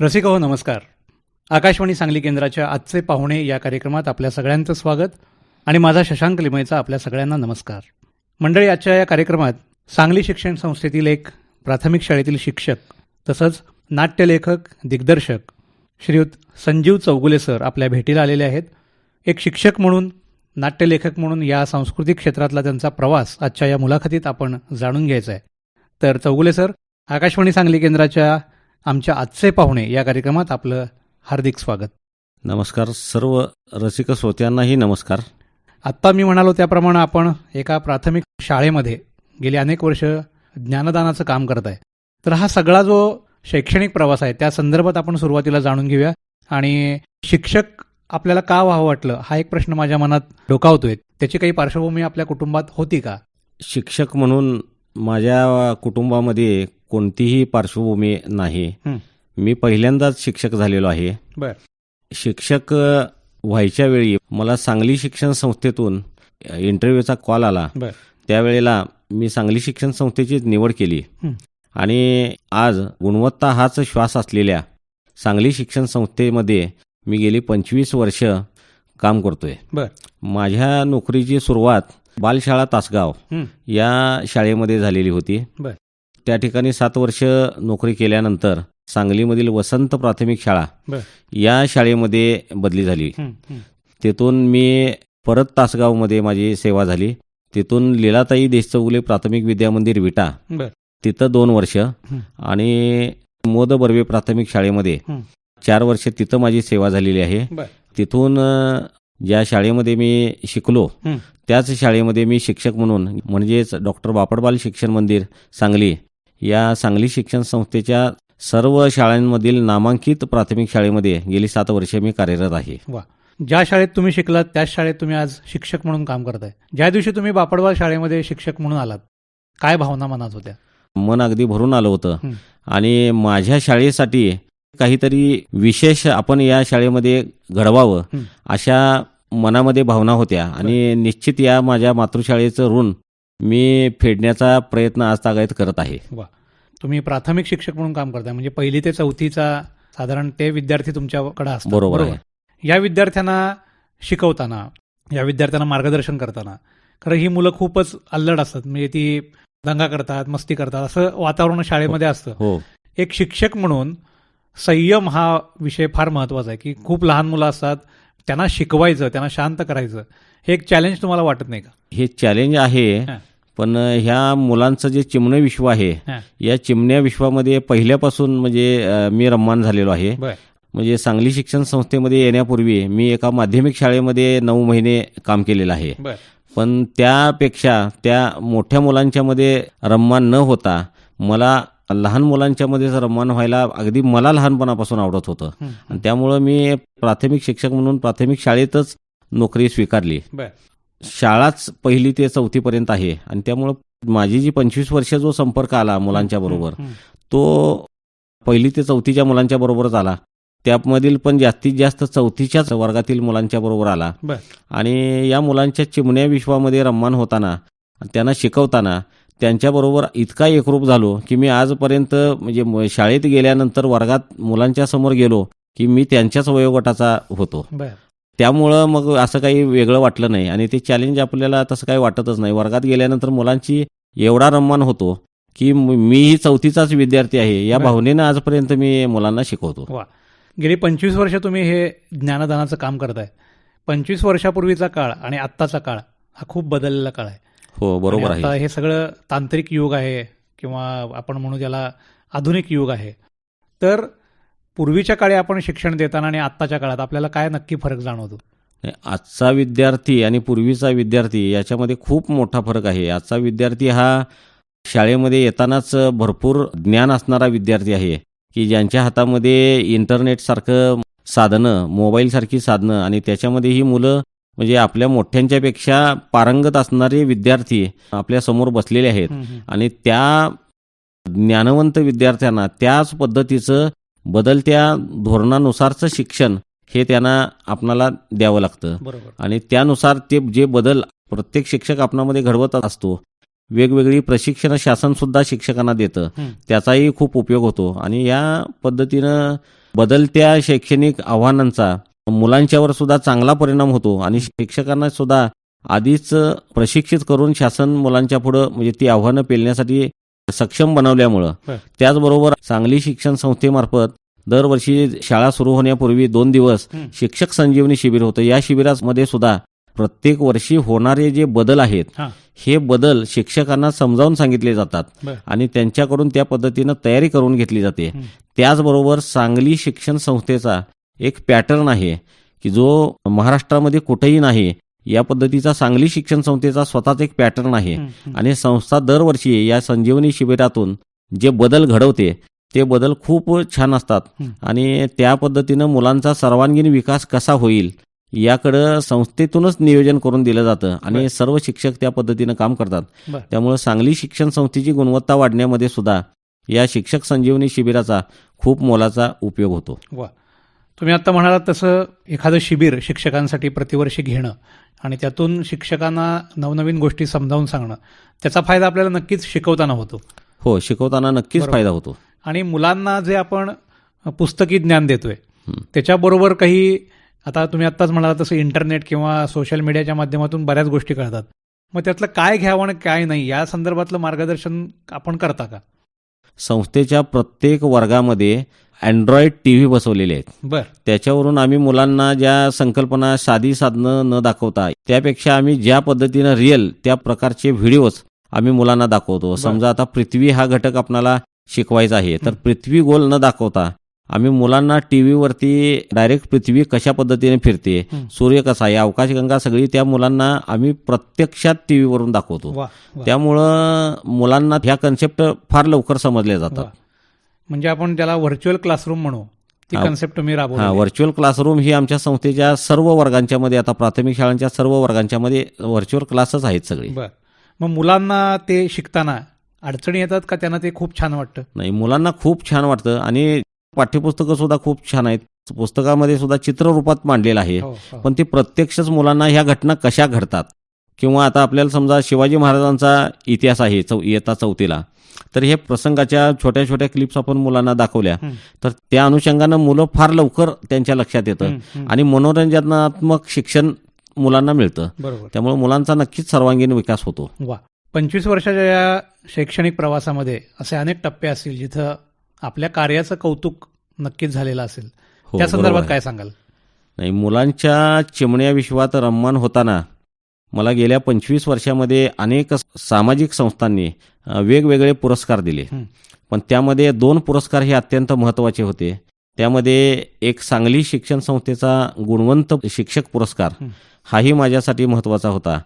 रसिक हो नमस्कार. आकाशवाणी सांगली केंद्राच्या आजचे पाहुणे या कार्यक्रमात आपल्या सगळ्यांचं स्वागत आणि माझा शशांक लिमयचा आपल्या सगळ्यांना नमस्कार. मंडळी आजच्या या कार्यक्रमात सांगली शिक्षण संस्थेतील एक प्राथमिक शाळेतील शिक्षक तसंच नाट्यलेखक दिग्दर्शक श्रीयुत संजीव चौगुले सर आपल्या भेटीला आलेले आहेत. एक शिक्षक म्हणून नाट्यलेखक म्हणून या सांस्कृतिक क्षेत्रातला त्यांचा प्रवास आजच्या या मुलाखतीत आपण जाणून घ्यायचा आहे. तर चौगुले सर आकाशवाणी सांगली केंद्राच्या आमच्या आजचे पाहुणे या कार्यक्रमात आपलं हार्दिक स्वागत. नमस्कार. सर्व रसिक श्रोत्यांनाही नमस्कार. आत्ता मी म्हणालो त्याप्रमाणे आपण एका प्राथमिक शाळेमध्ये गेली अनेक वर्ष ज्ञानदानाचं काम करत आहे. तर हा सगळा जो शैक्षणिक प्रवास आहे त्या संदर्भात आपण सुरुवातीला जाणून घेऊया. आणि शिक्षक आपल्याला का व्हावं वाटलं हा एक प्रश्न माझ्या मनात डोकावतोय. त्याची काही पार्श्वभूमी आपल्या कुटुंबात होती का? शिक्षक म्हणून माझ्या कुटुंबामध्ये कोणतीही पार्श्वभूमी नाही. मी पहिल्यांदाच शिक्षक झालेलो आहे. शिक्षक व्हायच्या वेळी मला सांगली शिक्षण संस्थेतून इंटरव्ह्यूचा कॉल आला. त्यावेळेला मी सांगली शिक्षण संस्थेची निवड केली. आणि आज गुणवत्ता हाच श्वास असलेल्या सांगली शिक्षण संस्थेमध्ये मी गेली पंचवीस वर्ष काम करतोय. माझ्या नोकरीची सुरुवात बालशाळा तासगाव. या शाळेमध्ये झालेली होती. त्या ठिकाणी सात वर्ष नोकरी केल्यानंतर सांगलीमधील वसंत प्राथमिक शाळा. या शाळेमध्ये बदली झाली. तिथून मी परत तासगावमध्ये माझी सेवा झाली तिथून लीलाताई देशचौगुले प्राथमिक विद्यामंदिर विटा. तिथं दोन वर्ष आणि मोद बर्वे प्राथमिक शाळेमध्ये. चार वर्ष तिथं माझी सेवा झालेली आहे. तिथून ज्या शाळेमध्ये मी शिकलो. त्याच शाळेमध्ये मी शिक्षक म्हणून म्हणजेच डॉक्टर बापडबाल शिक्षण मंदिर सांगली या सांगली शिक्षण संस्थेच्या सर्व शाळांमधील नामांकित प्राथमिक शाळेमध्ये गेली सात वर्षे मी कार्यरत आहे. ज्या शाळेत तुम्ही शिकलात त्याच शाळेत तुम्ही आज शिक्षक म्हणून काम करताय. ज्या दिवशी तुम्ही बापडवाल शाळेमध्ये शिक्षक म्हणून आलात काय भावना मनात होत्या? मन अगदी भरून आलं होतं. आणि माझ्या शाळेसाठी काहीतरी विशेष आपण या शाळेमध्ये घडवावं. अशा मनामध्ये भावना होत्या. आणि निश्चित या माझ्या मातृशाळेचं ऋण मी फेडण्याचा प्रयत्न आज तागायत करत आहे. तुम्ही प्राथमिक शिक्षक म्हणून काम करताय. म्हणजे पहिली ते चौथीचा साधारण ते विद्यार्थी तुमच्याकडे असतात. बरोबर आहे. या विद्यार्थ्यांना शिकवताना या विद्यार्थ्यांना मार्गदर्शन करताना खरं ही मुलं खूपच अल्लड असतात. म्हणजे ती दंगा करतात मस्ती करतात असं वातावरण शाळेमध्ये असतं. हो. एक शिक्षक म्हणून संयम हा विषय फार महत्त्वाचा आहे की खूप लहान मुलं असतात त्यांना शिकवायचं त्यांना शांत करायचं. हे एक चॅलेंज तुम्हाला वाटत नाही का हे चॅलेंज आहे. पण ह्या मुलांचं जे चिमणं विश्व आहे. या चिमण्या विश्वामध्ये पहिल्यापासून म्हणजे मी रम्मान झालेलो आहे. म्हणजे सांगली शिक्षण संस्थेमध्ये येण्यापूर्वी मी एका माध्यमिक शाळेमध्ये नऊ महिने काम केलेलं आहे. पण त्यापेक्षा त्या मोठ्या मुलांच्यामध्ये रम्मान न होता मला लहान मुलांच्यामध्येच रम्मान व्हायला अगदी मला लहानपणापासून आवडत होतं. आणि त्यामुळं मी प्राथमिक शिक्षक म्हणून प्राथमिक शाळेतच नोकरी स्वीकारली. शाळाच पहिली ते चौथीपर्यंत आहे आणि त्यामुळं माझी जी पंचवीस वर्ष जो संपर्क आला मुलांच्या बरोबर. तो पहिली ते चौथीच्या मुलांच्या बरोबरच आला त्यामधील पण जास्तीत जास्त चौथीच्याच वर्गातील मुलांच्या बरोबर आला. आणि या मुलांच्या चिमण्या विश्वामध्ये रम्मान होताना त्यांना शिकवताना त्यांच्याबरोबर इतका एकरूप झालो की मी आजपर्यंत म्हणजे शाळेत गेल्यानंतर वर्गात मुलांच्या समोर गेलो की मी त्यांच्याच वयोगटाचा होतो. त्यामुळं मग असं काही वेगळं वाटलं नाही. आणि ते चॅलेंज आपल्याला तसं काही वाटतच नाही. वर्गात गेल्यानंतर मुलांची एवढा रम्मान होतो की म- मीही चौथीचाच विद्यार्थी आहे. या. भावनेनं आजपर्यंत मी मुलांना शिकवतो. गेली पंचवीस वर्ष तुम्ही हे ज्ञानदानाचं काम करताय. पंचवीस वर्षापूर्वीचा काळ आणि आत्ताचा काळ हा खूप बदललेला काळ आहे. हो बरोबर आहे. हे सगळं तांत्रिक युग आहे किंवा आपण म्हणू त्याला आधुनिक युग आहे. तर पूर्वीच्या काळी आपण शिक्षण देताना आणि आत्ताच्या काळात आपल्याला काय नक्की फरक जाणवतो? आजचा विद्यार्थी आणि पूर्वीचा विद्यार्थी याच्यामध्ये खूप मोठा फरक आहे. आजचा विद्यार्थी हा शाळेमध्ये येतानाच भरपूर ज्ञान असणारा विद्यार्थी आहे की ज्यांच्या हातामध्ये इंटरनेटसारखं साधनं मोबाईलसारखी साधनं आणि त्याच्यामध्ये ही मुलं म्हणजे आपल्या मोठ्यांच्यापेक्षा पारंगत असणारे विद्यार्थी आपल्यासमोर बसलेले आहेत. आणि त्या ज्ञानवंत विद्यार्थ्यांना त्याच पद्धतीचं बदलत्या धोरणानुसारचं शिक्षण हे त्यांना आपणाला द्यावं लागतं. बरोबर. आणि त्यानुसार ते जे बदल प्रत्येक शिक्षक आपणामध्ये घडवत असतो वेगवेगळी प्रशिक्षण शासन सुद्धा शिक्षकांना देतं. त्याचाही खूप उपयोग होतो. आणि या पद्धतीनं बदलत्या शैक्षणिक आव्हानांचा मुलांच्यावर सुद्धा चांगला परिणाम होतो. आणि शिक्षकांना सुद्धा आधीच प्रशिक्षित करून शासन मुलांच्या पुढं म्हणजे ती आव्हानं पेलण्यासाठी सक्षम बनवल्यामुळं बर. त्याचबरोबर सांगली शिक्षण संस्थेमार्फत दरवर्षी शाळा सुरू होण्यापूर्वी दोन दिवस. शिक्षक संजीवनी शिबिर होतं या शिबिरामध्ये सुद्धा प्रत्येक वर्षी होणारे जे बदल आहेत हां. बदल शिक्षकांना समजावून सांगितले जातात. आणि त्यांच्याकडून त्या पद्धतीनं तयारी करून घेतली जाते. त्याचबरोबर सांगली शिक्षण संस्थेचा एक पॅटर्न आहे की जो महाराष्ट्रामध्ये कुठेही नाही या पद्धतीचा सांगली शिक्षण संस्थेचा स्वतःच एक पॅटर्न आहे. आणि संस्था दरवर्षी या संजीवनी शिबिरातून जे बदल घडवते ते बदल खूप छान असतात. आणि त्या पद्धतीनं मुलांचा सर्वांगीण विकास कसा होईल याकडं संस्थेतूनच नियोजन करून दिलं जातं आणि. सर्व शिक्षक त्या पद्धतीनं काम करतात. त्यामुळे सांगली शिक्षण संस्थेची गुणवत्ता वाढण्यामध्ये सुद्धा या शिक्षक संजीवनी शिबिराचा खूप मोलाचा उपयोग होतो तुम्ही आता म्हणालात तसं एखादं शिबिर शिक्षकांसाठी प्रतिवर्षी घेणं आणि त्यातून शिक्षकांना नवनवीन गोष्टी समजावून सांगणं त्याचा फायदा आपल्याला नक्कीच शिकवताना होतो हो शिकवताना नक्कीच. फायदा होतो आणि मुलांना जे आपण पुस्तकी ज्ञान देतोय. त्याच्याबरोबर काही आता तुम्ही आत्ताच म्हणाला तसं इंटरनेट किंवा सोशल मीडियाच्या माध्यमातून बऱ्याच गोष्टी कळतात मग त्यातलं काय घ्यावं आणि काय नाही या संदर्भातलं मार्गदर्शन आपण करता का संस्थेच्या प्रत्येक वर्गामध्ये अँड्रॉइड टी व्ही बसवलेले आहेत. बर. त्याच्यावरून आम्ही मुलांना ज्या संकल्पना साधी साधनं न दाखवता त्यापेक्षा आम्ही ज्या पद्धतीनं रिअल त्या प्रकारचे व्हिडिओज आम्ही मुलांना दाखवतो. समजा आता पृथ्वी हा घटक आपणाला शिकवायचा आहे तर. पृथ्वी गोल न दाखवता आम्ही मुलांना टी व्हीवरती डायरेक्ट पृथ्वी कशा पद्धतीने फिरते. सूर्य कसा आहे आकाशगंगा सगळी त्या मुलांना आम्ही प्रत्यक्षात टी व्हीवरून दाखवतो. त्यामुळं मुलांना ह्या कन्सेप्ट फार लवकर समजल्या जातात. म्हणजे आपण त्याला व्हर्च्युअल क्लासरूम म्हणू ती. कन्सेप्ट तुम्ही हा राबवली व्हर्च्युअल क्लासरूम ही आमच्या संस्थेच्या सर्व वर्गांच्या मध्ये आता प्राथमिक शाळांच्या सर्व वर्गांच्या मध्ये व्हर्च्युअल क्लासच आहेत सगळे. बर. मग मुलांना ते शिकताना अडचणी येतात का? त्यांना ते खूप छान वाटतं? नाही मुलांना खूप छान वाटतं आणि पाठ्यपुस्तकं सुद्धा खूप छान आहेत. पुस्तकामध्ये सुद्धा चित्ररूपात मांडलेलं आहे. हो, हो. पण ते प्रत्यक्षच मुलांना ह्या घटना कशा घडतात? किंवा आता आपल्याला समजा शिवाजी महाराजांचा इतिहास आहे चौ इयत्ता चौथीला. तर हे प्रसंगाच्या छोट्या छोट्या क्लिप्स आपण मुलांना दाखवल्या. तर त्या अनुषंगानं मुलं फार लवकर त्यांच्या लक्षात येतं. आणि मनोरंजनात्मक शिक्षण मुलांना मिळतं. बरोबर. त्यामुळे मुलांचा नक्कीच सर्वांगीण विकास होतो. वा. पंचवीस वर्षाच्या या शैक्षणिक प्रवासामध्ये असे अनेक टप्पे असतील जिथं आपल्या कार्याचं कौतुक नक्कीच झालेलं असेल. हो, त्या संदर्भात. काय सांगाल? नाही मुलांच्या चिमण्या विश्वात रममान होताना मला गेल्या पंचवीस वर्षामध्ये अनेक सामाजिक संस्थांनी वेगवेगळे पुरस्कार दिले. पण त्यामध्ये दोन पुरस्कार हे अत्यंत महत्त्वाचे होते. त्यामध्ये एक सांगली शिक्षण संस्थेचा गुणवंत शिक्षक पुरस्कार. हाही माझ्यासाठी महत्त्वाचा होता.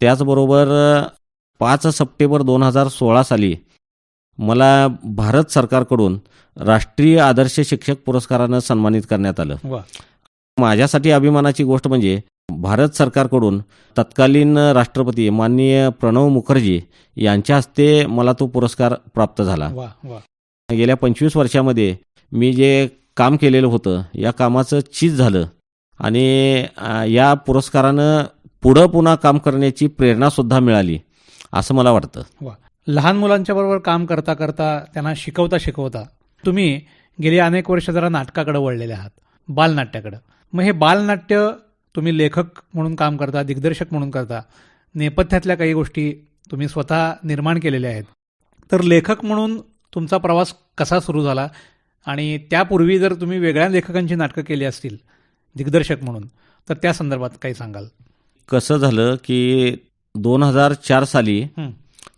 त्याचबरोबर पाच सप्टेंबर दोन हजार सोळा साली मला भारत सरकारकडून राष्ट्रीय आदर्श शिक्षक पुरस्कारानं सन्मानित करण्यात आलं. माझ्यासाठी अभिमानाची गोष्ट म्हणजे भारत सरकारकडून तत्कालीन राष्ट्रपती माननीय प्रणव मुखर्जी यांच्या हस्ते मला तो पुरस्कार प्राप्त झाला. गेल्या पंचवीस वर्षामध्ये मी जे काम केलेलं होतं या कामाचं चीज झालं आणि या पुरस्कारानं पुढं पुन्हा काम करण्याची प्रेरणासुद्धा मिळाली असं मला वाटतं. लहान मुलांच्या बरोबर काम करता करता त्यांना शिकवता शिकवता तुम्ही गेली अनेक वर्ष जरा नाटकाकडे वळलेले आहात बालनाट्याकडं. मग हे बालनाट्य तुम्ही लेखक म्हणून काम करता दिग्दर्शक म्हणून करता नेपथ्यातल्या काही गोष्टी तुम्ही स्वतः निर्माण केलेल्या आहेत. तर लेखक म्हणून तुमचा प्रवास कसा सुरू झाला? आणि त्यापूर्वी जर तुम्ही वेगळ्या लेखकांची नाटकं केली असतील दिग्दर्शक म्हणून तर त्या संदर्भात काही सांगाल? कसं झालं की दोन हजार चार साली.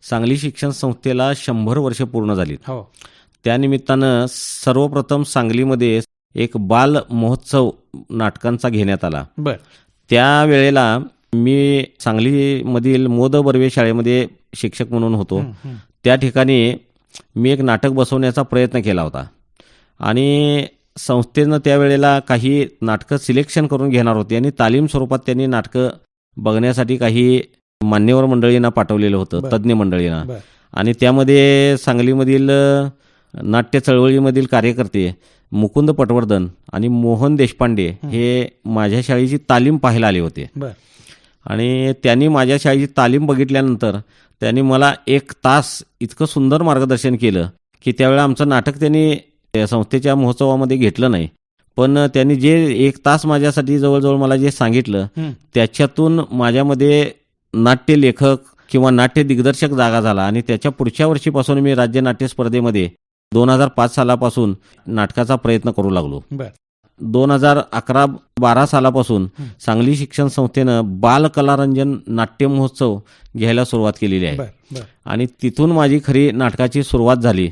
सांगली शिक्षण संस्थेला शंभर वर्ष पूर्ण झाली हो. त्यानिमित्तानं सर्वप्रथम सांगलीमध्ये एक बाल महोत्सव नाटकांचा घेण्यात आला. बर. त्यावेळेला मी सांगलीमधील मोद बर्वे शाळेमध्ये शिक्षक म्हणून होतो. त्या ठिकाणी मी एक नाटक बसवण्याचा प्रयत्न केला होता. आणि संस्थेनं त्यावेळेला काही नाटकं सिलेक्शन करून घेणार होती आणि तालीम स्वरूपात त्यांनी नाटकं बघण्यासाठी काही मान्यवर मंडळींना पाठवलेलं होतं. तज्ज्ञ मंडळींना. आणि त्यामध्ये सांगलीमधील नाट्य चळवळीमधील कार्यकर्ते मुकुंद पटवर्धन आणि मोहन देशपांडे हे माझ्या शाळेची तालीम पाहायला आले होते. आणि त्यांनी माझ्या शाळेची तालीम बघितल्यानंतर त्यांनी मला एक तास इतकं सुंदर मार्गदर्शन केलं की त्यावेळेला आमचं नाटक त्यांनी त्या संस्थेच्या महोत्सवामध्ये घेतलं नाही. पण त्यांनी जे एक तास माझ्यासाठी जवळजवळ मला जे सांगितलं. त्याच्यातून माझ्यामध्ये नाट्य लेखक किंवा नाट्य दिग्दर्शक जागा झाला आणि त्याच्या पुढच्या वर्षीपासून मी राज्य नाट्य स्पर्धेमध्ये दोन हजार पाच सालापासून नाटकाचा प्रयत्न करू लागलो. दोन हजार अकरा बारा सालापासून. सांगली शिक्षण संस्थेनं बाल कलारंजन नाट्य महोत्सव घ्यायला सुरुवात केलेली आहे. आणि तिथून माझी खरी नाटकाची सुरुवात झाली.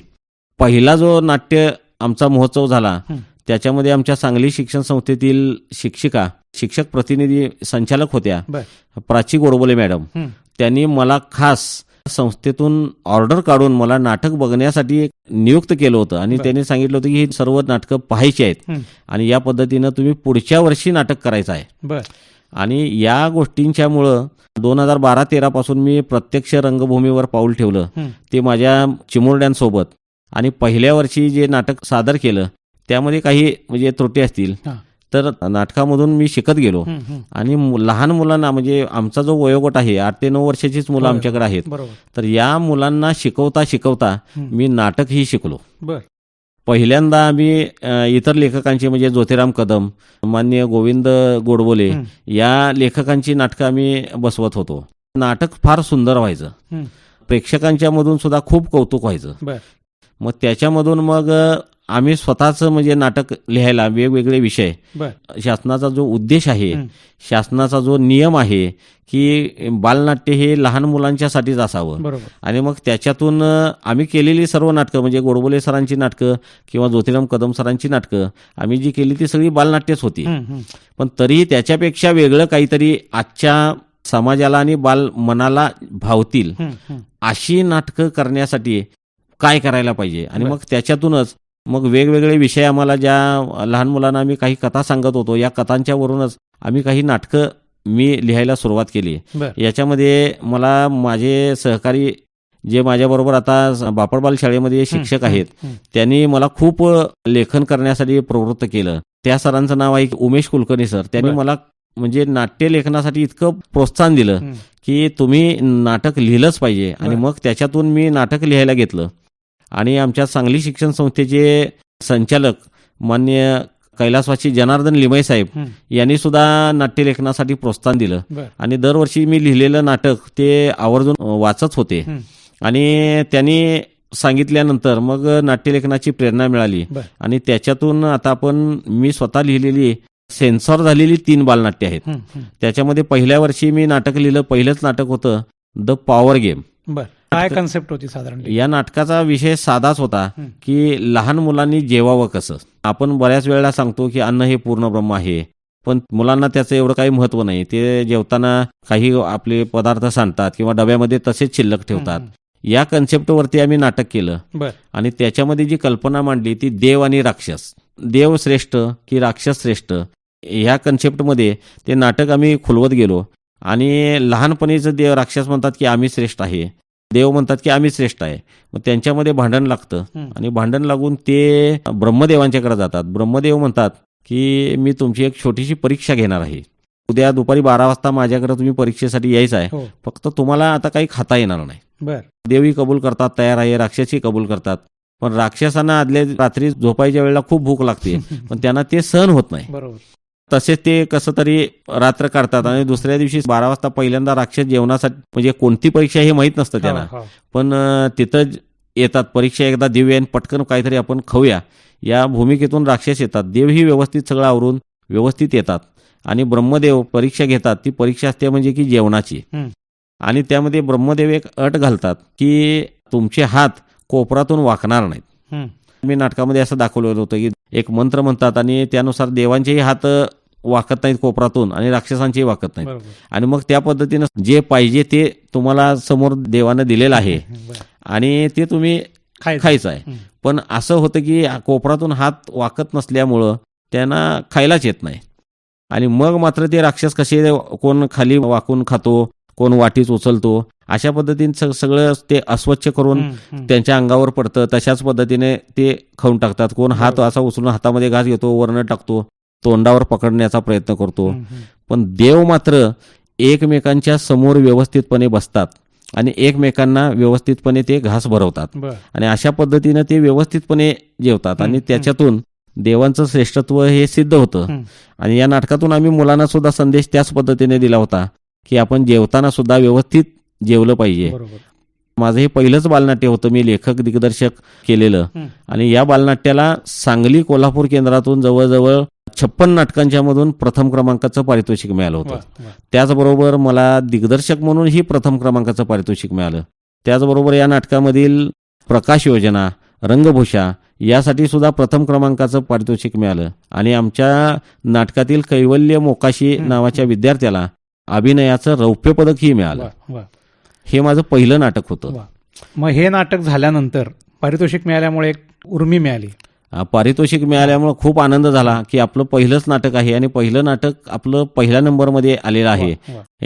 पहिला जो नाट्य आमचा महोत्सव झाला. त्याच्यामध्ये आमच्या सांगली शिक्षण संस्थेतील शिक्षिका शिक्षक प्रतिनिधी संचालक होत्या प्राची गोडबोले मॅडम. त्यांनी मला खास संस्थेतून ऑर्डर काढून मला नाटक बघण्यासाठी एक नियुक्त केलं होतं आणि. त्यांनी सांगितलं होतं की ही सर्व नाटकं पाहायची आहेत. आणि या पद्धतीनं तुम्ही पुढच्या वर्षी नाटक करायचं आहे बर आणि या गोष्टींच्यामुळं दोन हजार बारा तेरा पासून मी प्रत्यक्ष रंगभूमीवर पाऊल ठेवलं. ते माझ्या चिमुरड्यांसोबत आणि पहिल्या वर्षी जे नाटक सादर केलं त्यामध्ये काही म्हणजे त्रुटी असतील. तर नाटकामधून मी शिकत गेलो हं, हं. आणि लहान मुलांना म्हणजे आमचा जो वयोगट आहे आठ ते नऊ वर्षाचीच मुलं. आमच्याकडे आहेत तर या मुलांना शिकवता शिकवता हं. मी नाटकही शिकलो बर पहिल्यांदा आम्ही इतर लेखकांची म्हणजे ज्योतिराम कदम मान्य गोविंद गोडबोले हं. या लेखकांची नाटकं आम्ही बसवत होतो नाटक फार सुंदर व्हायचं हं. प्रेक्षकांच्या मधून सुद्धा खूप कौतुक व्हायचं मग त्याच्यामधून मग आम्ही स्वतःच म्हणजे नाटक लिहायला वेगवेगळे विषय शासनाचा जो उद्देश आहे. शासनाचा जो नियम आहे की बालनाट्य हे लहान मुलांच्यासाठीच असावं आणि मग त्याच्यातून आम्ही केलेली सर्व नाटकं म्हणजे गोडबोले सरांची नाटकं किंवा ज्योतिराम कदम सरांची नाटकं आम्ही जी केली ती सगळी बालनाट्यच होती. पण तरी त्याच्यापेक्षा वेगळं काहीतरी आजच्या समाजाला आणि बाल मनाला भावतील. अशी नाटकं करण्यासाठी काय करायला पाहिजे आणि. मग त्याच्यातूनच मग वेगवेगळे विषय आम्हाला ज्या लहान मुलांना आम्ही काही कथा सांगत होतो या कथांच्या वरूनच आम्ही काही नाटकं मी लिहायला सुरुवात केली याच्यामध्ये मला माझे सहकारी जे माझ्याबरोबर आता बापडबाल शाळेमध्ये शिक्षक आहेत त्यांनी मला खूप लेखन करण्यासाठी प्रवृत्त केलं त्या सरांचं नाव आहे उमेश कुलकर्णी सर त्यांनी. मला म्हणजे नाट्य लेखनासाठी इतकं प्रोत्साहन दिलं. की तुम्ही नाटक लिहिलंच पाहिजे आणि. मग त्याच्यातून मी नाटक लिहायला घेतलं आणि आमच्या सांगली शिक्षण संस्थेचे संचालक मान्य कैलासवासी जनार्दन लिमय साहेब. यांनी सुद्धा नाट्यलेखनासाठी प्रोत्साहन दिलं. आणि दरवर्षी मी लिहिलेलं नाटक ते आवर्जून वाचत होते. आणि त्यांनी सांगितल्यानंतर मग नाट्यलेखनाची प्रेरणा मिळाली. आणि त्याच्यातून आता आपण मी स्वतः लिहिलेली सेन्सॉर झालेली तीन बालनाट्य आहेत. त्याच्यामध्ये पहिल्या वर्षी मी नाटक लिहिलं पहिलंच नाटक होतं द पॉवर गेम. बर. काय कन्सेप्ट होती साधारण? या नाटकाचा विषय साधाच होता. की लहान मुलांनी जेवावं कसं? आपण बऱ्याच वेळेला सांगतो की अन्न हे पूर्ण ब्रह्म आहे. पण मुलांना त्याचं एवढं काही महत्त्व नाही. ते जेवताना काही आपले पदार्थ सांडतात किंवा डब्यामध्ये तसेच शिल्लक ठेवतात. या कन्सेप्टवरती आम्ही नाटक केलं. आणि त्याच्यामध्ये जी कल्पना मांडली ती देव आणि राक्षस. देव श्रेष्ठ की राक्षस श्रेष्ठ? ह्या कन्सेप्टमध्ये ते नाटक आम्ही खुलवत गेलो. आणि लहानपणीचं देव राक्षस म्हणतात की आम्ही श्रेष्ठ आहे. देव म्हणतात की आम्ही श्रेष्ठ आहे. मग त्यांच्यामध्ये भांडण लागतं. आणि भांडण लागून ते ब्रह्मदेवांच्याकडे जातात. ब्रह्मदेव म्हणतात की मी तुमची एक छोटीशी परीक्षा घेणार आहे. उद्या दुपारी बारा वाजता माझ्याकडे तुम्ही परीक्षेसाठी यायचं आहे. हो. फक्त तुम्हाला आता काही खाता येणार नाही. देवी कबूल करतात तयार आहे राक्षसही कबूल करतात. पण राक्षसांना आदल्या रात्री झोपायच्या वेळेला खूप भूक लागते. पण त्यांना ते सहन होत नाही. बरोबर. तसेच ते कसं तरी रात्र काढतात आणि दुसऱ्या दिवशी बारा वाजता पहिल्यांदा राक्षस जेवणासाठी म्हणजे कोणती परीक्षा हे माहीत नसतं त्यांना. हो, हो. पण तिथं येतात परीक्षा एकदा देऊया आणि पटकन काहीतरी आपण खाऊया. या भूमिकेतून राक्षस येतात. देवही व्यवस्थित सगळं आवरून व्यवस्थित येतात. आणि ब्रह्मदेव परीक्षा घेतात. ती परीक्षा असते म्हणजे की जेवणाची. हं. आणि त्यामध्ये ब्रह्मदेव एक अट घालतात की तुमचे हात कोपरातून वाकणार नाहीत. हं. मी नाटकामध्ये असं दाखवलेलं होतं की एक मंत्र म्हणतात आणि त्यानुसार देवांचेही हात वाकत नाहीत कोपरातून आणि राक्षसांचेही वाकत नाहीत. आणि मग त्या पद्धतीनं जे पाहिजे ते तुम्हाला समोर देवानं दिलेलं आहे. आणि ते तुम्ही खायचं. आहे. पण असं होतं की कोपरातून हात वाकत नसल्यामुळं त्यांना खायलाच येत नाही. आणि मग मात्र ते राक्षस कसे कोण खाली वाकून खातो कोण वाटीच उचलतो अशा पद्धतीने सगळं ते अस्वच्छ करून. त्यांच्या अंगावर पडतं. तशाच पद्धतीने ते खाऊन टाकतात. कोण हात. असा उचलून हातामध्ये घास घेतो वर्ण टाकतो. तोंडावर पकडण्याचा प्रयत्न करतो. पण देव मात्र एकमेकांच्या समोर व्यवस्थितपणे बसतात आणि एकमेकांना व्यवस्थितपणे ते घास भरवतात. आणि अशा पद्धतीनं ते व्यवस्थितपणे जेवतात आणि त्याच्यातून देवांचं श्रेष्ठत्व हे सिद्ध होतं. आणि या नाटकातून आम्ही मुलांना सुद्धा संदेश त्याच पद्धतीने दिला होता की आपण जेवताना सुद्धा व्यवस्थित जेवलं पाहिजे. माझं हे पहिलंच बालनाट्य होतं मी लेखक दिग्दर्शक केलेलं. आणि या बालनाट्याला सांगली कोल्हापूर केंद्रातून जवळजवळ छप्पन नाटकांच्या मधून प्रथम क्रमांकाचं पारितोषिक मिळालं होतं. त्याचबरोबर मला दिग्दर्शक म्हणूनही प्रथम क्रमांकाचं पारितोषिक मिळालं. त्याचबरोबर या नाटकामधील प्रकाश योजना रंगभूषा यासाठी सुद्धा प्रथम क्रमांकाचं पारितोषिक मिळालं. आणि आमच्या नाटकातील कैवल्य मोकाशी. नावाच्या विद्यार्थ्याला अभिनयाचं रौप्य पदकही मिळालं हे माझं पहिलं नाटक होतं. मग हे नाटक झाल्यानंतर पारितोषिक मिळाल्यामुळे एक उर्मी मिळाली. पारितोषिक मिळाल्यामुळे खूप आनंद झाला की आपलं पहिलंच नाटक आहे आणि पहिलं नाटक आपलं पहिल्या नंबरमध्ये आलेलं आहे.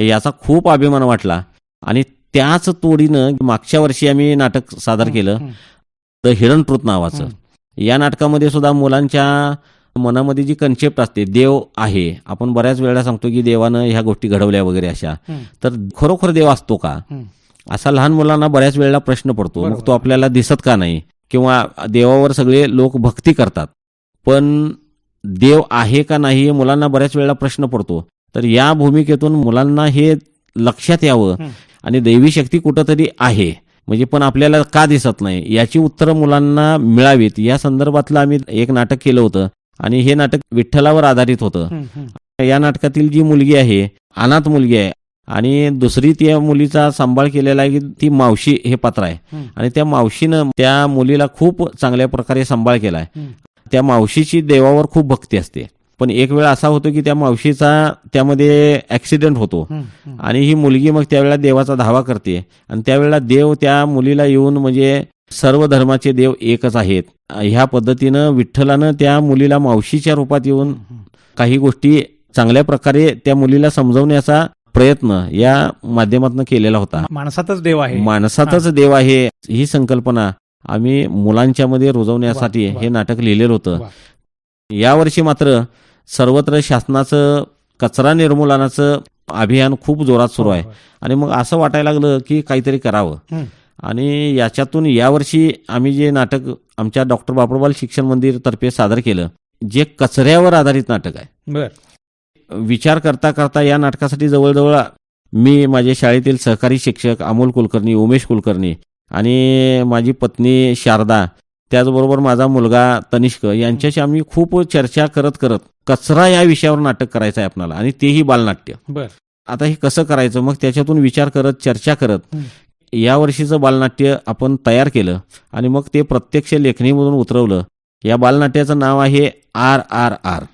याचा खूप अभिमान वाटला. आणि त्याच तोडीनं मागच्या वर्षी आम्ही नाटक सादर केलं. द ट्रूथ नावाचं. या नाटकामध्ये सुद्धा मुलांच्या मनामध्ये जी कन्सेप्ट असते देव आहे. आपण बऱ्याच वेळा सांगतो की देवानं ह्या गोष्टी घडवल्या वगैरे अशा. तर खरोखर देव असतो का. असा लहान मुलांना बऱ्याच वेळेला प्रश्न पडतो. मग. तो आपल्याला दिसत का नाही? किंवा देवावर सगळे लोक भक्ती करतात. पण देव आहे का नाही हे मुलांना बऱ्याच वेळेला प्रश्न पडतो. तर या भूमिकेतून मुलांना हे लक्षात यावं. आणि दैवी शक्ती कुठंतरी आहे. म्हणजे पण आपल्याला का दिसत नाही? याची उत्तरं मुलांना मिळावीत. या संदर्भातलं आम्ही एक नाटक केलं होतं आणि हे नाटक विठ्ठलावर आधारित होतं. या नाटकातील जी मुलगी आहे अनाथ मुलगी आहे आणि दुसरी त्या मुलीचा सांभाळ केलेला आहे की ती मावशी हे पात्र आहे. आणि त्या मावशीनं त्या मुलीला खूप चांगल्या प्रकारे सांभाळ केलाय. हं. त्या मावशीची देवावर खूप भक्ती असते. पण एक वेळ असा होतो की त्या मावशीचा त्यामध्ये ऍक्सिडेंट होतो. आणि ही मुलगी मग त्यावेळेला देवाचा धावा करते. आणि त्यावेळेला देव त्या मुलीला येऊन म्हणजे सर्व धर्माचे देव एकच आहेत. ह्या पद्धतीनं विठ्ठलानं त्या मुलीला मावशीच्या रूपात येऊन काही गोष्टी चांगल्या प्रकारे त्या मुलीला समजवण्याचा प्रयत्न या माध्यमातून केलेला होता. माणसातच देव आहे. माणसातच देव आहे ही संकल्पना आम्ही मुलांच्या मध्ये रुजवण्यासाठी. हे नाटक लिहिलेलं होतं. यावर्षी मात्र सर्वत्र शासनाचं कचरा निर्मूलनाचं अभियान खूप जोरात सुरू आहे. आणि मग असं वाटायला लागलं की काहीतरी करावं. हं. आणि याच्यातून यावर्षी आम्ही जे नाटक आमच्या डॉक्टर बापडवाल शिक्षण मंदिर तर्फे सादर केलं जे कचऱ्यावर आधारित नाटक आहे. बर. विचार करता करता या नाटकासाठी जवळजवळ मी माझे शाळेतील सहकारी शिक्षक अमोल कुलकर्णी उमेश कुलकर्णी आणि माझी पत्नी शारदा त्याचबरोबर माझा मुलगा तनिष्क यांच्याशी आम्ही खूप चर्चा करत करत कचरा या विषयावर नाटक करायचं आहे आपल्याला आणि तेही बालनाट्य. बर. आता हे कसं करायचं? मग त्याच्यातून विचार करत चर्चा करत. या वर्षीचं बालनाट्य आपण तयार केलं आणि मग ते प्रत्यक्ष लेखणीमधून उतरवलं. या बालनाट्याचं नाव आहे आर आर आर.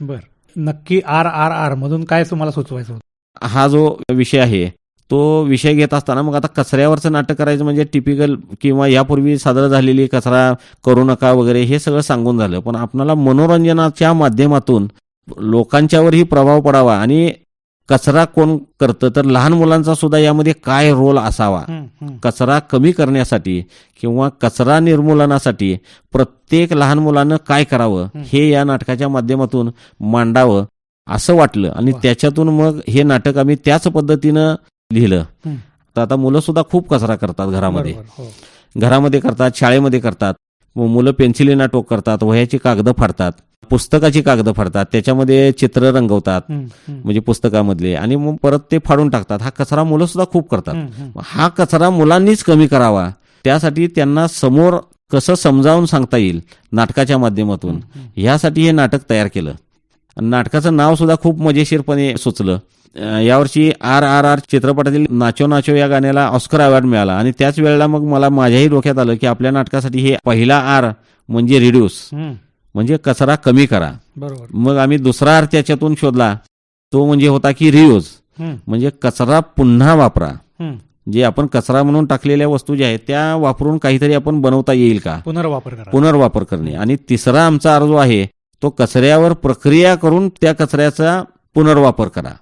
बर. नक्की आर आर आर मधून काय तुम्हाला सुचवायचं होतं? हा जो विषय आहे तो विषय घेत असताना मग आता कचऱ्यावरचं नाटक करायचं म्हणजे टिपिकल किंवा यापूर्वी सादर झालेली कचरा करू नका वगैरे हे सगळं सांगून झालं. पण आपणाला मनोरंजनाच्या माध्यमातून लोकांच्यावरही प्रभाव पडावा आणि कचरा कोण करतं तर लहान मुलांचा सुद्धा यामध्ये काय रोल असावा. कचरा कमी करण्यासाठी किंवा कचरा निर्मूलनासाठी प्रत्येक लहान मुलानं काय करावं हं. या नाटकाच्या माध्यमातून मांडावं असं वाटलं आणि. त्याच्यातून मग हे नाटक आम्ही त्याच पद्धतीनं लिहिलं. तर आता मुलं सुद्धा खूप कचरा करतात घरामध्ये हो. घरामध्ये करतात शाळेमध्ये करतात मुलं पेन्सिलीना टोक करतात वह्याची कागदं फाडतात पुस्तकाची कागदं फाडतात त्याच्यामध्ये चित्र रंगवतात. म्हणजे पुस्तकामधले आणि मग परत ते फाडून टाकतात. हा कचरा मुलं सुद्धा खूप करतात. हं, कचरा मुलांनीच कमी करावा. त्यासाठी त्यांना समोर कसं समजावून सांगता येईल नाटकाच्या माध्यमातून ह्यासाठी हे नाटक तयार केलं. आणि नाटकाचं नाव सुद्धा खूप मजेशीरपणे सुचलं. यावर्षी आर आर आर चित्रपटातील नाचो नाचो या गाण्याला ऑस्कर अवॉर्ड मिळाला. आणि त्याच वेळेला मग मला माझ्याही डोक्यात आलं की आपल्या नाटकासाठी हे पहिला आर म्हणजे रिड्यूस. म्हणजे कचरा कमी करा. बरोबर. मग आम्ही दुसरा आर त्याच्यातून शोधला. तो म्हणजे होता की रियूज म्हणजे कचरा पुन्हा वापरा. जे आपण कचरा म्हणून टाकलेल्या वस्तू ज्या आहेत त्या वापरून काहीतरी आपण बनवता येईल का? पुनर्वापर करा. पुनर्वापर करणे. आणि तिसरा आमचा अर्ज आहे तो कचऱ्यावर प्रक्रिया करून त्या कचऱ्याचा पुनर्वापर करा.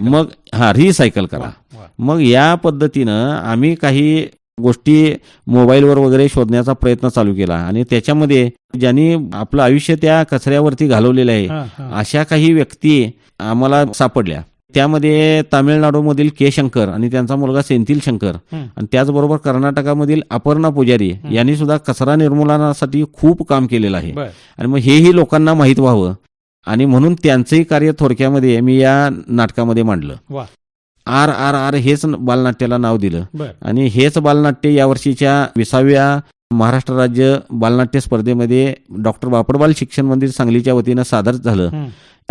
मग हा रिसायकल करा. मग या पद्धतीनं आम्ही काही गोष्टी मोबाईलवर वगैरे शोधण्याचा प्रयत्न चालू केला. आणि त्याच्यामध्ये ज्यांनी आपलं आयुष्य त्या कचऱ्यावरती घालवलेलं आहे. अशा काही व्यक्ती आम्हाला सापडल्या. त्यामध्ये तामिळनाडूमधील के शंकर आणि त्यांचा मुलगा सेंथिल शंकर. आणि त्याचबरोबर कर्नाटकामधील अपर्णा पुजारी यांनी सुद्धा कचरा निर्मूलनासाठी खूप काम केलेलं आहे. आणि मग हेही लोकांना माहीत व्हावं. आणि म्हणून त्यांचंही कार्य थोडक्यामध्ये मी या नाटकामध्ये मांडलं. आर आर आर हेच बालनाट्याला नाव दिलं. आणि हेच बालनाट्य यावर्षीच्या विसाव्या महाराष्ट्र राज्य बालनाट्य स्पर्धेमध्ये डॉक्टर बापडबाल शिक्षण मंदिर सांगलीच्या वतीनं सादर झालं.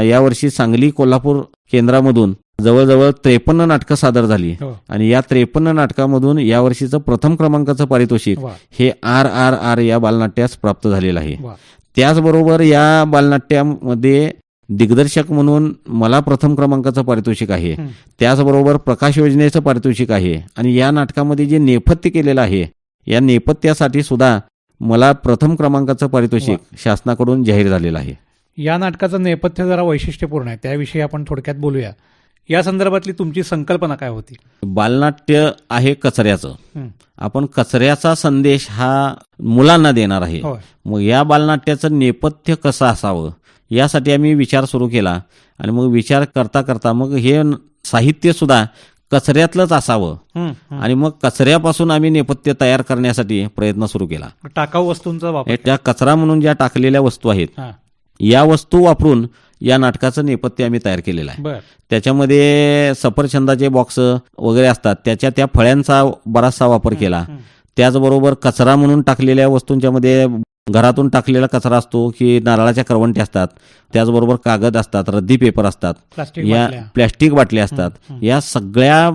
यावर्षी सांगली कोल्हापूर केंद्रामधून जवळजवळ त्रेपन्न नाटकं सादर झाली. हो. आणि या त्रेपन्न नाटकामधून यावर्षीचं प्रथम क्रमांकाचं पारितोषिक हे आर आर आर या बालनाट्यास प्राप्त झालेलं आहे. त्याचबरोबर या बालनाट्यामध्ये दिग्दर्शक म्हणून मला प्रथम क्रमांकाचं पारितोषिक आहे. त्याचबरोबर प्रकाश योजनेचं पारितोषिक आहे. आणि या नाटकामध्ये जे नेपथ्य केलेलं आहे या नेपथ्यासाठी सुद्धा मला प्रथम क्रमांकाचं पारितोषिक शासनाकडून जाहीर झालेलं आहे. या नाटकाचं नेपथ्य जरा वैशिष्ट्यपूर्ण आहे. त्याविषयी आपण थोडक्यात बोलूया. या संदर्भातली तुमची संकल्पना काय होती? बालनाट्य आहे कचऱ्याचं. आपण कचऱ्याचा संदेश हा मुलांना देणार आहे. मग या बालनाट्याचं नेपथ्य कसं असावं? यासाठी आम्ही विचार सुरू केला. आणि मग विचार करता करता मग हे न- साहित्य सुद्धा कचऱ्यातलंच असावं. आणि मग कचऱ्यापासून आम्ही नेपथ्य तयार करण्यासाठी प्रयत्न सुरू केला. टाकाऊ वस्तूंचा वापर त्या कचरा म्हणून ज्या टाकलेल्या वस्तू आहेत या वस्तू वापरून या नाटकाचं नेपथ्य आम्ही तयार केलेलं आहे. त्याच्यामध्ये सफरचंदाचे बॉक्स वगैरे असतात. त्याच्या त्या फळ्यांचा बराचसा वापर केला. त्याचबरोबर कचरा म्हणून टाकलेल्या वस्तूंच्या मध्ये घरातून टाकलेला कचरा असतो की नारळाच्या करवंटी असतात त्याचबरोबर कागद असतात रद्दी पेपर असतात प्लास्टिक या. प्लॅस्टिक बाटल्या असतात या सगळ्या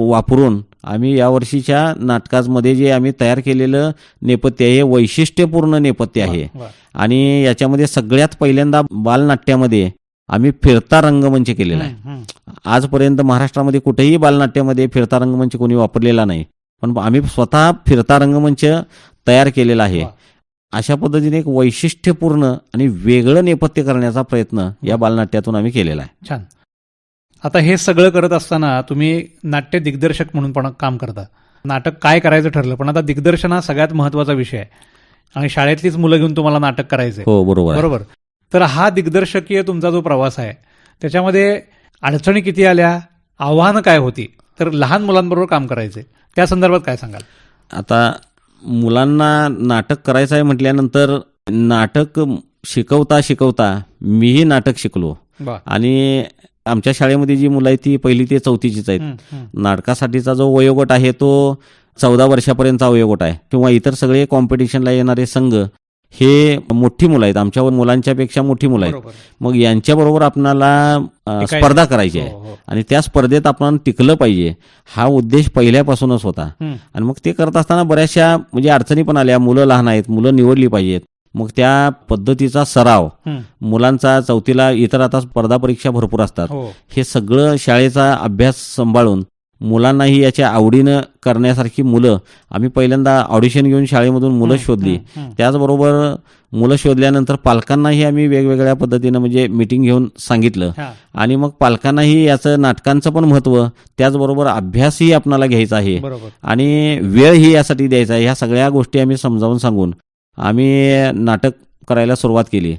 वापरून आम्ही यावर्षीच्या नाटकामध्ये जे आम्ही तयार केलेलं नेपथ्य आहे हे वैशिष्ट्यपूर्ण नेपथ्य आहे. आणि याच्यामध्ये सगळ्यात पहिल्यांदा बालनाट्यामध्ये आम्ही फिरता रंगमंच केलेला आहे. आजपर्यंत महाराष्ट्रामध्ये कुठेही बालनाट्यामध्ये फिरता रंगमंच कोणी वापरलेला नाही पण आम्ही स्वतः फिरता रंगमंच तयार केलेला आहे. अशा पद्धतीने एक वैशिष्ट्यपूर्ण आणि वेगळं नेपथ्य करण्याचा प्रयत्न या बालनाट्यातून आम्ही केलेला आहे. छान. आता हे सगळं करत असताना तुम्ही नाट्य दिग्दर्शक म्हणून पण काम करता. नाटक काय करायचं ठरलं? पण आता दिग्दर्शन हा सगळ्यात महत्त्वाचा विषय आहे. आणि शाळेतलीच मुलं घेऊन तुम्हाला नाटक करायचंय. हो बरोबर. बरोबर. तर हा दिग्दर्शकीय तुमचा जो प्रवास आहे त्याच्यामध्ये अडचणी किती आल्या? आव्हानं काय होती? तर लहान मुलांबरोबर काम करायचे त्या संदर्भात काय सांगाल? आता मुलांना नाटक करायचं आहे म्हटल्यानंतर नाटक शिकवता शिकवता मीही नाटक शिकलो. आणि आमच्या शाळेमध्ये जी मुलं आहेत ती पहिली ते चौथीचीच आहेत. नाटकासाठीचा जो वयोगट आहे तो चौदा वर्षापर्यंतचा वयोगट आहे. किंवा इतर सगळे कॉम्पिटिशनला येणारे संघ हे मोठी मुलं आहेत. आमच्या मुलांच्या पेक्षा मोठी मुलं आहेत. मग यांच्याबरोबर आपणाला. स्पर्धा करायची आहे. हो, हो. आणि त्या स्पर्धेत आपण टिकलं पाहिजे. हा उद्देश पहिल्यापासूनच होता. आणि मग ते करत असताना बऱ्याचशा म्हणजे अडचणी पण आल्या. मुलं लहान आहेत मुलं निवडली पाहिजेत. मग त्या पद्धतीचा सराव. मुलांचा चौथीला इतर आता स्पर्धा परीक्षा भरपूर असतात. हो. हे सगळं शाळेचा अभ्यास सांभाळून मुलांनाही याच्या आवडीनं करण्यासारखी मुलं आम्ही पहिल्यांदा ऑडिशन घेऊन शाळेमधून मुलं शोधली. त्याचबरोबर मुलं शोधल्यानंतर पालकांनाही आम्ही वेगवेगळ्या पद्धतीनं म्हणजे मिटिंग घेऊन सांगितलं. आणि मग पालकांनाही याचं नाटकांचं पण महत्त्व त्याचबरोबर अभ्यासही आपणाला घ्यायचा आहे. आणि वेळही यासाठी द्यायचा आहे. ह्या सगळ्या गोष्टी आम्ही समजावून सांगून आम्ही नाटक करायला सुरुवात केली.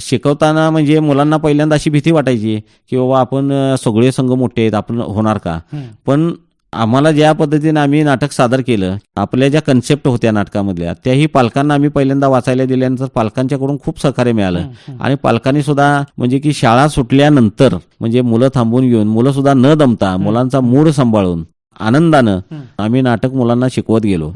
शिकवताना म्हणजे मुलांना पहिल्यांदा अशी भीती वाटायची की बाबा आपण सगळे संघ मोठे आहेत आपण होणार का. पण आम्हाला ज्या पद्धतीने आम्ही नाटक सादर केलं आपल्या ज्या कन्सेप्ट होत्या नाटकामधल्या त्याही पालकांना आम्ही पहिल्यांदा वाचायला दिल्यानंतर पालकांच्याकडून खूप सहकार्य मिळालं. आणि पालकांनी सुद्धा म्हणजे की शाळा सुटल्यानंतर म्हणजे मुलं थांबून घेऊन मुलं सुद्धा न दमता मुलांचा मूड सांभाळून आनंदानं. आम्ही नाटक मुलांना शिकवत गेलो.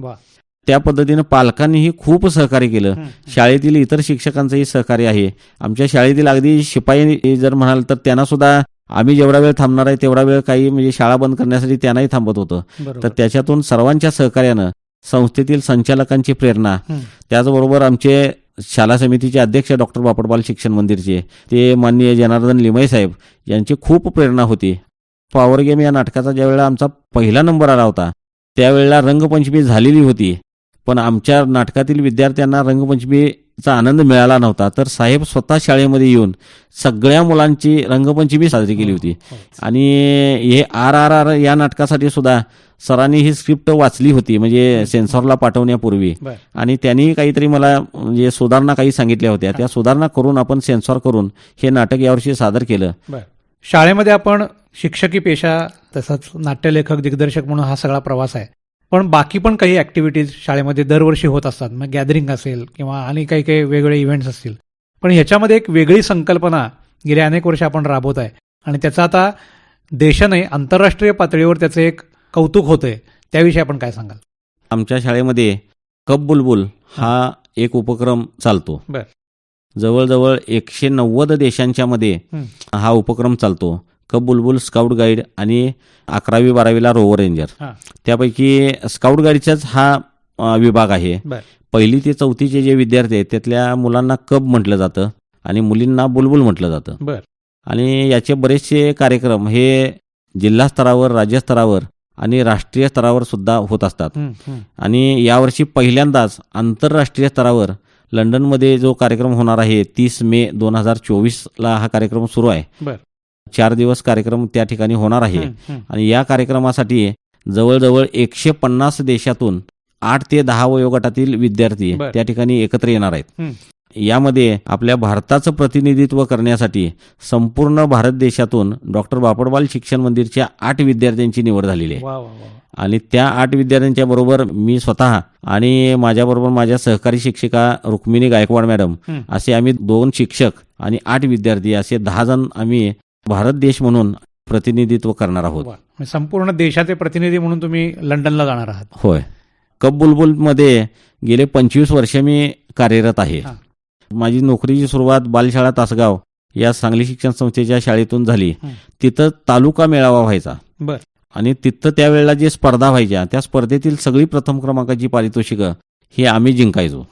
त्या पद्धतीनं पालकांनीही खूप सहकार्य केलं. शाळेतील इतर शिक्षकांचंही सहकार्य आहे. आमच्या शाळेतील अगदी शिपाई जर म्हणाल तर त्यांना सुद्धा आम्ही जेवढा वेळ थांबणार आहे तेवढा वेळ काही म्हणजे शाळा बंद करण्यासाठी त्यांनाही थांबत होतं. तर त्याच्यातून सर्वांच्या सहकार्यानं संस्थेतील संचालकांची प्रेरणा. त्याचबरोबर आमचे शाळा समितीचे अध्यक्ष डॉक्टर बापटबाल शिक्षण मंदिरचे ते माननीय जनार्दन लिमय साहेब यांची खूप प्रेरणा होती. पॉवर गेम या नाटकाचा ज्यावेळेला आमचा पहिला नंबर आला होता त्यावेळेला रंगपंचमी झालेली होती. पण आमच्या नाटकातील विद्यार्थ्यांना रंगपंचमीचा आनंद मिळाला नव्हता. तर साहेब स्वतः शाळेमध्ये येऊन सगळ्या मुलांची रंगपंचमी साजरी केली होती. हो. आणि हे आर आर आर या नाटकासाठी सुद्धा सरांनी ही स्क्रिप्ट वाचली होती म्हणजे सेन्सॉरला पाठवण्यापूर्वी. आणि त्यांनी काहीतरी मला म्हणजे सुधारणा काही सांगितल्या होत्या. त्या सुधारणा करून आपण सेन्सॉर करून हे नाटक यावर्षी सादर केलं. शाळेमध्ये आपण शिक्षकी पेशा तसंच नाट्यलेखक दिग्दर्शक म्हणून हा सगळा प्रवास आहे. पण बाकी पण काही ॲक्टिव्हिटीज शाळेमध्ये दरवर्षी होत असतात. मग गॅदरिंग असेल किंवा आणि काही काही वेगळे इव्हेंट्स असतील. पण ह्याच्यामध्ये एक वेगळी संकल्पना गेल्या अनेक वर्ष आपण राबवत आहे. आणि त्याचा आता देशाने आंतरराष्ट्रीय पातळीवर त्याचं एक कौतुक होतंय. त्याविषयी आपण काय सांगाल? आमच्या शाळेमध्ये कप बुलबुल हा एक उपक्रम चालतो. बर. जवळजवळ एकशे नव्वद देशांच्या मध्ये. हा उपक्रम चालतो. कप बुलबुल स्काउट गाईड आणि अकरावी बारावीला रोवर रेंजर. त्यापैकी स्काउट गाईडचाच हा विभाग आहे. पहिली ते चौथीचे जे विद्यार्थी आहेत त्यातल्या मुलांना कप म्हटलं जातं आणि मुलींना बुलबुल म्हटलं जातं. आणि याचे बरेचसे कार्यक्रम हे जिल्हा स्तरावर राज्यस्तरावर आणि राष्ट्रीय स्तरावर सुद्धा होत असतात. आणि यावर्षी पहिल्यांदाच आंतरराष्ट्रीय स्तरावर लंडनमध्ये जो कार्यक्रम होणार आहे तीस मे दोन हजार चोवीसला हा कार्यक्रम सुरू आहे. चार दिवस कार्यक्रम त्या ठिकाणी होणार आहे. आणि या कार्यक्रमासाठी जवळजवळ एकशे पन्नास देशातून आठ ते दहा वयोगटातील विद्यार्थी. त्या ठिकाणी एकत्र येणार आहेत. यामध्ये आपल्या भारताचं प्रतिनिधित्व करण्यासाठी संपूर्ण भारत देशातून डॉक्टर बापडवाल शिक्षण मंदिरच्या आठ विद्यार्थ्यांची निवड झालेली आहे आणि त्या आठ विद्यार्थ्यांच्या बरोबर मी स्वतः आणि माझ्याबरोबर माझ्या सहकारी शिक्षिका रुक्मिणी गायकवाड मॅडम. असे आम्ही दोन शिक्षक आणि आठ विद्यार्थी असे दहा जण आम्ही भारत देश म्हणून प्रतिनिधित्व करणार आहोत. म्हणजे संपूर्ण देशाचे प्रतिनिधी म्हणून तुम्ही लंडनला जाणार आहात होय कप बुलबुलमध्ये गेले पंचवीस वर्ष मी कार्यरत आहे. माझी नोकरीची सुरुवात बालशाळा तासगाव या सांगली शिक्षण संस्थेच्या शाळेतून झाली. तिथं तालुका मेळावा व्हायचा. आणि तिथं त्यावेळेला जे स्पर्धा व्हायच्या त्या स्पर्धेतील सगळी प्रथम क्रमांकाची पारितोषिकं ही आम्ही जिंकायचो.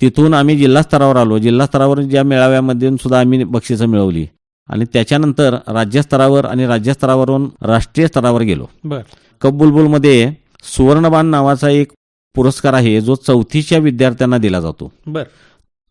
तिथून आम्ही जिल्हा स्तरावर आलो जिल्हा स्तरावर ज्या मेळाव्यामध्ये सुद्धा आम्ही बक्षिसं मिळवली आणि त्याच्यानंतर राज्यस्तरावर आणि राज्यस्तरावरून राष्ट्रीय स्तरावर गेलो बर. कप बुलबुलमध्ये सुवर्णबान नावाचा एक पुरस्कार आहे जो चौथीच्या विद्यार्थ्यांना दिला जातो बर.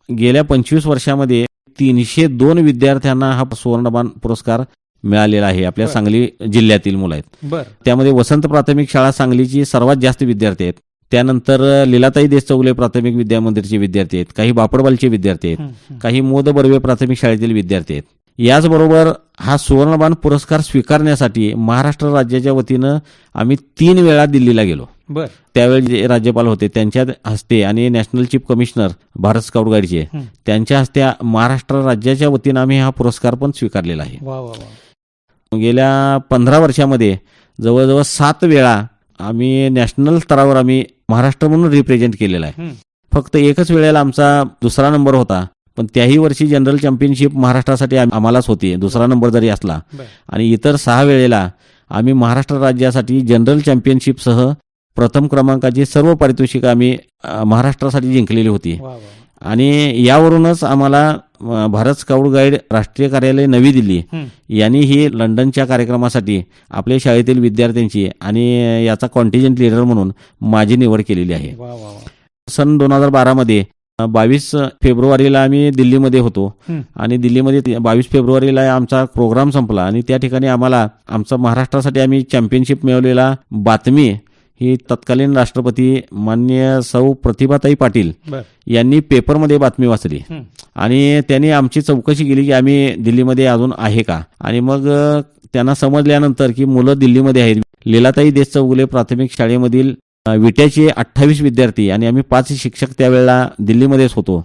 गेल्या पंचवीस वर्षामध्ये तीनशे दोन विद्यार्थ्यांना हा सुवर्णबान पुरस्कार मिळालेला आहे आपल्या. सांगली जिल्ह्यातील मुलं आहेत त्यामध्ये वसंत प्राथमिक शाळा सांगलीची सर्वात जास्त विद्यार्थी आहेत त्यानंतर लीलाताई देश चौगले प्राथमिक विद्यामंदिरचे विद्यार्थी आहेत काही बापडवालचे विद्यार्थी आहेत. काही मोद बर्वे प्राथमिक शाळेतील विद्यार्थी आहेत याचबरोबर हा सुवर्णबान पुरस्कार स्वीकारण्यासाठी महाराष्ट्र राज्याच्या वतीनं आम्ही तीन वेळा दिल्लीला गेलो. बर. त्यावेळी जे राज्यपाल होते त्यांच्या हस्ते आणि national chief commissioner Bharat scout गाईडचे. त्यांच्या हस्ते महाराष्ट्र राज्याच्या वतीनं आम्ही हा पुरस्कार पण स्वीकारलेला आहे. गेल्या पंधरा वर्षामध्ये जवळजवळ सात वेळा आम्ही नॅशनल स्तरावर आम्ही महाराष्ट्र म्हणून रिप्रेझेंट केलेला आहे. फक्त एकच वेळेला आमचा दुसरा नंबर होता. पण त्याही वर्षी जनरल चॅम्पियनशिप महाराष्ट्रासाठी आम- आम्हालाच होती. दुसरा नंबर जरी असला. आणि इतर सहा वेळेला आम्ही महाराष्ट्र राज्यासाठी जनरल चॅम्पियनशिपसह प्रथम क्रमांकाची सर्व पारितोषिकं आम्ही महाराष्ट्रासाठी जिंकलेली होती. आणि यावरूनच आम्हाला भारत स्काउट गाईड राष्ट्रीय कार्यालय नवी दिल्ली. यांनी ही लंडनच्या कार्यक्रमासाठी आपल्या शाळेतील विद्यार्थ्यांची आणि याचा कॉन्टिजेंट लिडर म्हणून माझी निवड केलेली आहे. सन दोन हजार बारामध्ये बावीस फेब्रुवारीला आम्ही दिल्लीमध्ये होतो. आणि दिल्लीमध्ये बावीस फेब्रुवारीला आमचा प्रोग्राम संपला आणि त्या ठिकाणी आम्हाला आमचा महाराष्ट्रासाठी आम्ही चॅम्पियनशिप मिळवलेला बातमी ही तत्कालीन राष्ट्रपती मान्य सौ प्रतिभाताई पाटील यांनी पेपरमध्ये बातमी वाचली. आणि त्यांनी आमची चौकशी केली की आम्ही दिल्लीमध्ये अजून आहे का? आणि मग त्यांना समजल्यानंतर की मुलं दिल्लीमध्ये आहेत. लीलाताई देश चौगुले प्राथमिक शाळेमधील विट्याचे अठ्ठावीस विद्यार्थी आणि आम्ही पाच शिक्षक त्यावेळेला दिल्लीमध्येच होतो.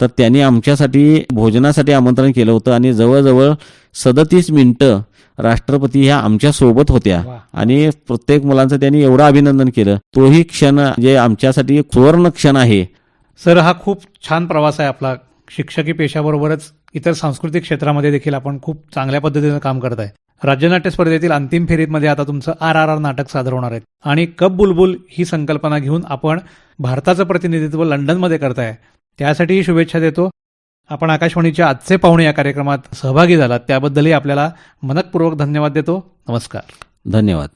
तर त्यांनी आमच्यासाठी भोजनासाठी आमंत्रण केलं होतं आणि जवळजवळ सदतीस मिनिटं राष्ट्रपती ह्या आमच्यासोबत होत्या. आणि प्रत्येक मुलांचं त्यांनी एवढं अभिनंदन केलं. तोही क्षण जे आमच्यासाठी सुवर्ण क्षण आहे. सर हा खूप छान प्रवास आहे आपला. शिक्षकी पेशाबरोबरच इतर सांस्कृतिक क्षेत्रामध्ये देखील आपण खूप चांगल्या पद्धतीनं काम करत आहे राज्यनाट्य स्पर्धेतील अंतिम फेरीमध्ये आता तुमचं आर आर आर नाटक सादर होणार आहे. आणि कप बुलबुल ही संकल्पना घेऊन आपण भारताचं प्रतिनिधित्व लंडनमध्ये करताय. त्यासाठीही शुभेच्छा देतो. आपण आकाशवाणीच्या आजचे पाहुणे या कार्यक्रमात सहभागी झालात. त्याबद्दलही आपल्याला मनपूर्वक धन्यवाद देतो. नमस्कार. धन्यवाद.